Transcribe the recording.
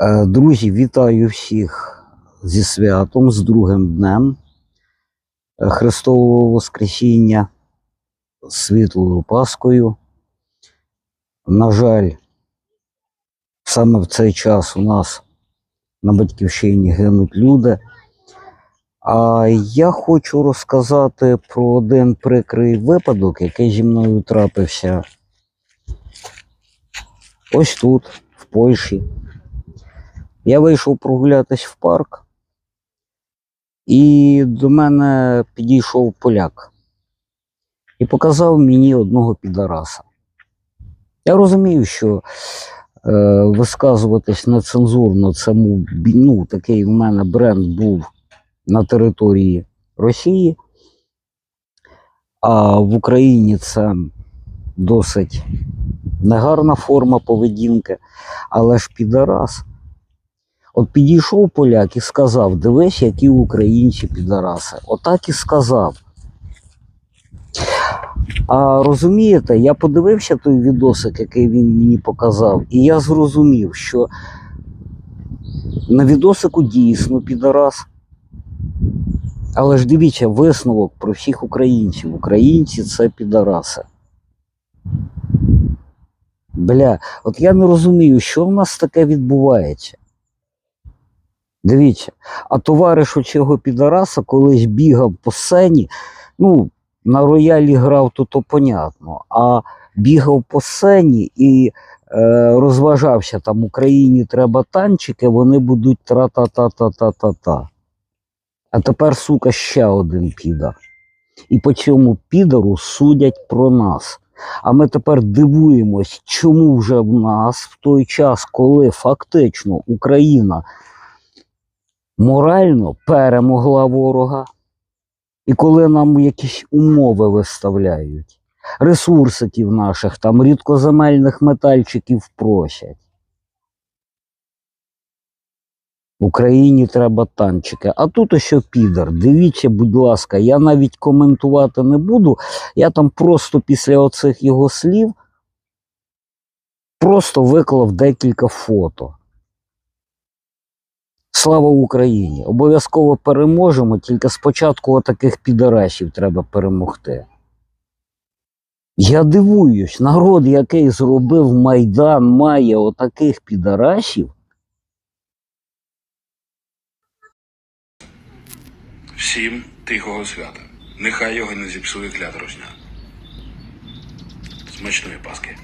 Е, Друзі, вітаю всіх зі святом, з другим днем е, Христового Воскресіння, світлою Паскою. На жаль, саме в цей час у нас на батьківщині гинуть люди. А я хочу розказати про один прикрий випадок, який зі мною трапився ось тут, в Польщі. Я вийшов прогулятись в парк, і до мене підійшов поляк і показав мені одного підараса. Я розумію, що е, висказуватись нецензурно, це му- ну, такий в мене бренд був на території Росії, а в Україні це досить негарна форма поведінки, але ж підарас. От підійшов поляк і сказав: дивись, які українці підараси. Отак і сказав. А розумієте, я подивився той відосик, який він мені показав, і я зрозумів, що на відосику дійсно підарас. Але ж дивіться, висновок про всіх українців. Українці це підараси. Бля, от я не розумію, що в нас таке відбувається. Дивіться, а товариш оцього підараса колись бігав по сцені, ну, на роялі грав, то то понятно, а бігав по сцені і е, розважався там Україні треба танчики, вони будуть тра-та-та-та-та-та-та. А тепер, сука, ще один підар. І по цьому підару судять про нас. А ми тепер дивуємось, чому вже в нас в той час, коли фактично Україна морально перемогла ворога, і коли нам якісь умови виставляють, ресурсиків наших, там рідкоземельних метальчиків просять. Україні треба танчики. А тут ось підар. Дивіться, будь ласка, я навіть коментувати не буду. Я там просто після оцих його слів просто виклав декілька фото. Слава Україні! Обов'язково переможемо, тільки спочатку отаких підарасів треба перемогти. Я дивуюсь, народ, який зробив Майдан, має отаких підарасів. Всім тихого свята. Нехай його не зіпсує клята русня. Смачної паски.